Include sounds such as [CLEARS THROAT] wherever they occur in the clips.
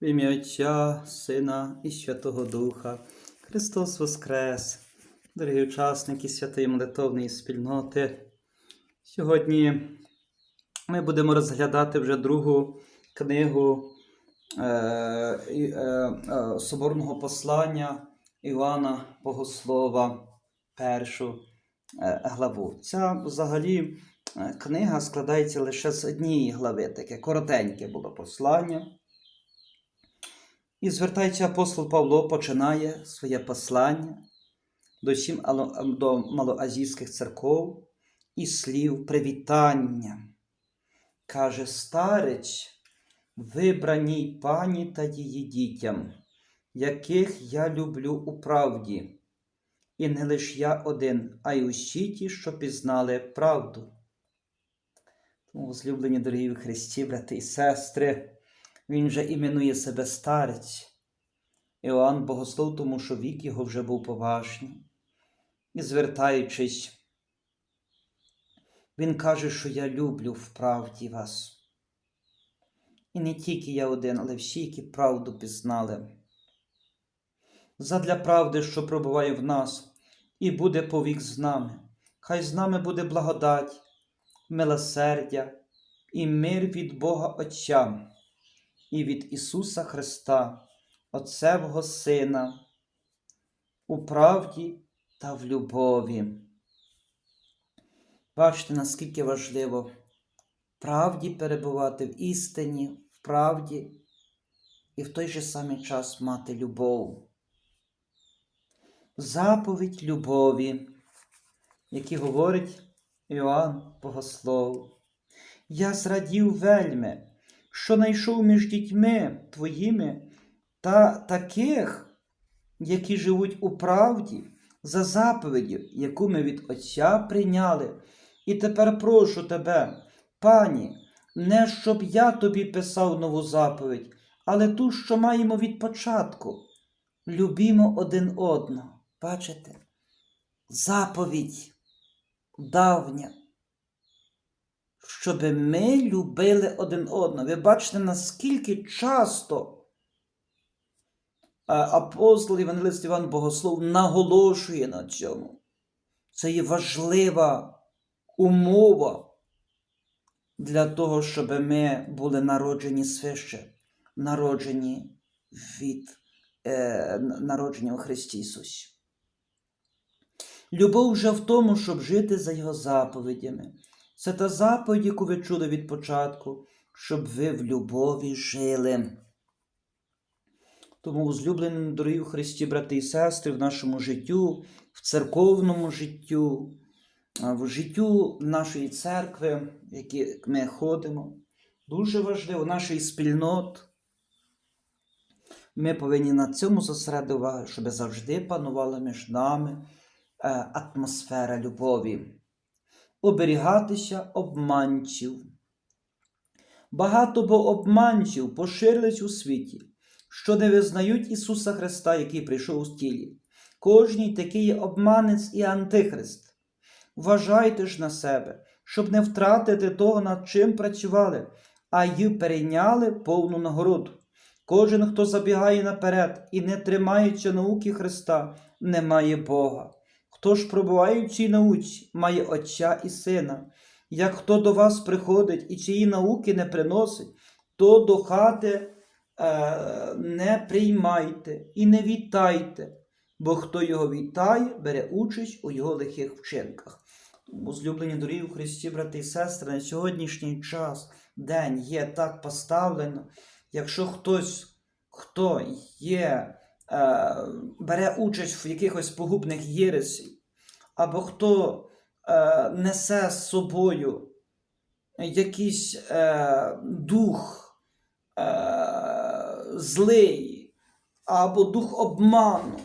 В ім'я Отця, Сина і Святого Духа. Христос Воскрес, дорогі учасники святої молитовної спільноти. Сьогодні ми будемо розглядати вже другу книгу е, е, е, Соборного послання Іоанна Богослова, першу е, главу. Ця взагалі е, книга складається лише з однієї глави, таке коротеньке було послання. І звертаючи апостол Павло, починає своє послання до всім до малоазійських церков і слів привітання. Каже старець, вибраній пані та її дітям, яких я люблю у правді, і не лиш я один, а й усі ті, що пізнали правду. Тому, злюблені дорогі Христі, брати і сестри, він же іменує себе старець. Іоанн Богослов, тому що вік його вже був поважний. І звертаючись, він каже, що я люблю в правді вас. І не тільки я один, але всі, які правду пізнали. Задля правди, що пробуває в нас, і буде повік з нами. Хай з нами буде благодать, милосердя і мир від Бога Отця і від Ісуса Христа, Отцевого Сина, у правді та в любові. Бачите, наскільки важливо правді перебувати в істині, в правді і в той же самий час мати любов. Заповідь любові, які говорить Іоанн Богослов. Я зрадів вельми, що найшов між дітьми твоїми та таких, які живуть у правді за заповіддю, яку ми від Отця прийняли. І тепер прошу тебе, пані, не щоб я тобі писав нову заповідь, але ту, що маємо від початку. Любімо один одного. Бачите? Заповідь давня щоб ми любили один одного. Ви бачите, наскільки часто е, апостол Євангелист Іван Богослов наголошує на цьому. Це є важлива умова для того, щоб ми були народжені свище, народжені від е, народження у Христі Ісусі. Любов вже в тому, щоб жити за Його заповідями. Це та заповідь, яку ви чули від початку, щоб ви в любові жили. Тому, злюблені дорогі в Христі, брати і сестри, в нашому життю, в церковному життю, в життю нашої церкви, в які ми ходимо, дуже важливо нашої спільнот. Ми повинні на цьому зосередити увагу, щоб завжди панувала між нами е, атмосфера любові оберігатися обманців. Багато бо обманців поширились у світі, що не визнають Ісуса Христа, який прийшов у тілі. Кожній такий є обманець і антихрист. Вважайте ж на себе, щоб не втратити того, над чим працювали, а й перейняли повну нагороду. Кожен, хто забігає наперед і не тримається науки Христа, не має Бога. Хто ж пробуває в цій науці, має Отця і Сина. Як хто до вас приходить і чиї науки не приносить, то до хати е, не приймайте і не вітайте, бо хто його вітає, бере участь у його лихих вчинках. Тому, злюблені дорогі у Христі, брати і сестри, на сьогоднішній час день є так поставлено, якщо хтось, хто є бере участь в якихось погубних єресів, або хто е, несе з собою якийсь е, дух е, злий, або дух обману,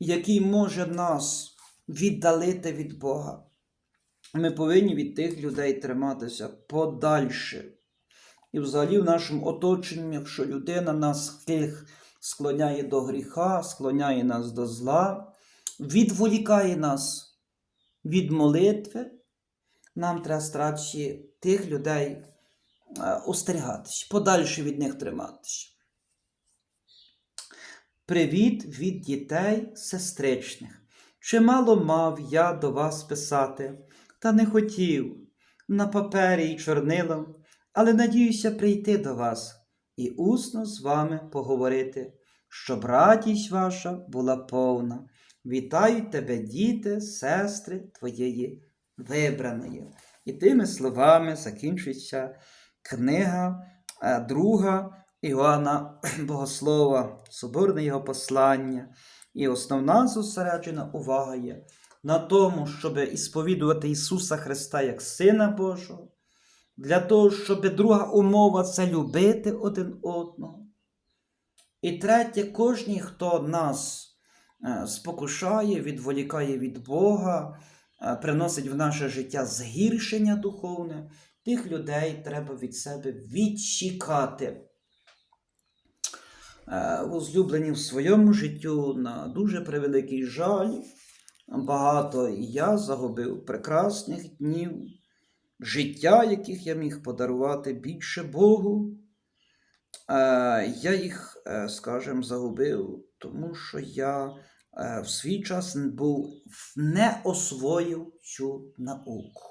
який може нас віддалити від Бога. Ми повинні від тих людей триматися подальше. І взагалі в нашому оточенні, якщо людина нас тих склоняє до гріха, склоняє нас до зла, відволікає нас від молитви, нам треба старатися тих людей е, остерігатися, подальше від них триматися. Привіт від дітей сестричних. Чимало мав я до вас писати, та не хотів на папері й чорнилом, але надіюся прийти до вас і усно з вами поговорити, щоб радість ваша була повна. Вітаю тебе, діти, сестри твоєї вибраної. І тими словами закінчується книга е, друга Іоанна [CLEARS THROAT] Богослова, соборне його послання. І основна зосереджена увага є на тому, щоб ісповідувати Ісуса Христа як Сина Божого, для того, щоб друга умова це любити один одного. І третє, кожний, хто нас е, спокушає, відволікає від Бога, е, приносить в наше життя згіршення духовне, тих людей треба від себе відчікати. Е, Возлюблені в своєму життю на дуже превеликий жаль. Багато я загубив прекрасних днів, життя, яких я міг подарувати більше Богу. Е, Я їх, е, скажімо, загубив, тому що я е, в свій час був не освоїв цю науку.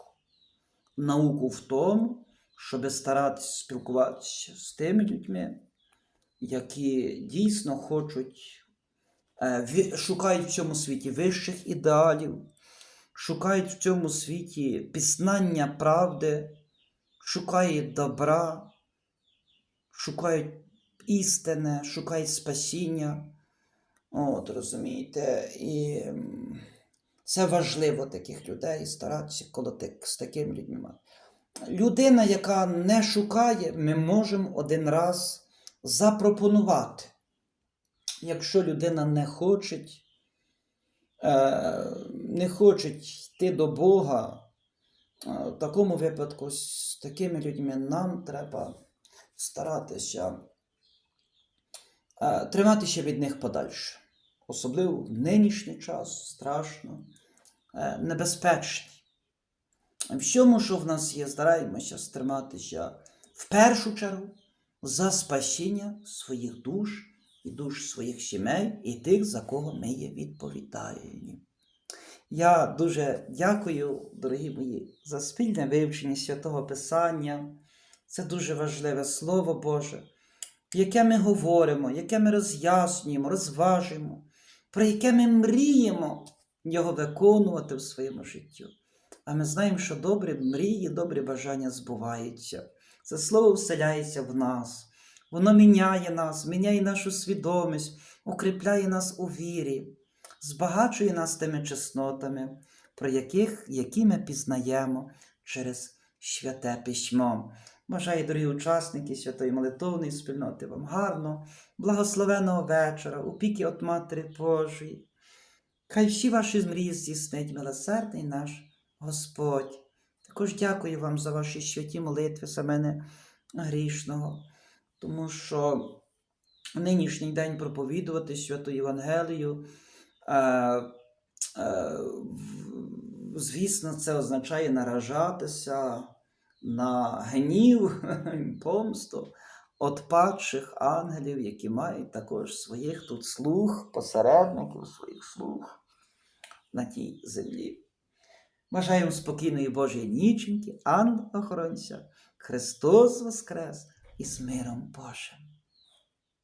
Науку в тому, щоб старатися спілкуватися з тими людьми, які дійсно хочуть, шукають в цьому світі вищих ідеалів, шукають в цьому світі пізнання правди, шукають добра, шукають істини, шукають спасіння. От, розумієте, і це важливо таких людей старатися коло тих- з такими людьми. Людина, яка не шукає, ми можемо один раз запропонувати. Якщо людина не хоче, е, не хоче йти до Бога, в такому випадку з такими людьми нам треба старатися триматися від них подальше. Особливо в нинішній час страшно, е, небезпечний. Всьому, що в нас є, стараємося стриматися в першу чергу за спасіння своїх душ і душ своїх сімей і тих, за кого ми є відповідальні. Я дуже дякую, дорогі мої, за спільне вивчення святого Писання. Це дуже важливе Слово Боже, яке ми говоримо, яке ми роз'яснюємо, розважуємо, про яке ми мріємо його виконувати в своєму житті. А ми знаємо, що добрі мрії, добрі бажання збуваються. Це слово вселяється в нас. Воно міняє нас, міняє нашу свідомість, укріпляє нас у вірі, збагачує нас тими чеснотами, про яких, які ми пізнаємо через святе письмо. Бажаю, дорогі учасники святої молитовної спільноти, вам гарно, благословеного вечора, опіки от Матері Божої. Хай всі ваші мрії здійснить милосердний наш Господь. Також дякую вам за ваші святі молитви за мене грішного, тому що нинішній день проповідувати святу Євангелію. Е, е, звісно, це означає наражатися на гнів, [LAUGHS] помсту от падших ангелів, які мають також своїх тут слуг, посередників своїх слуг на тій землі. Бажаємо спокійної Божої ніченьки, ангела охоронця, Христос Воскрес і з миром Божим.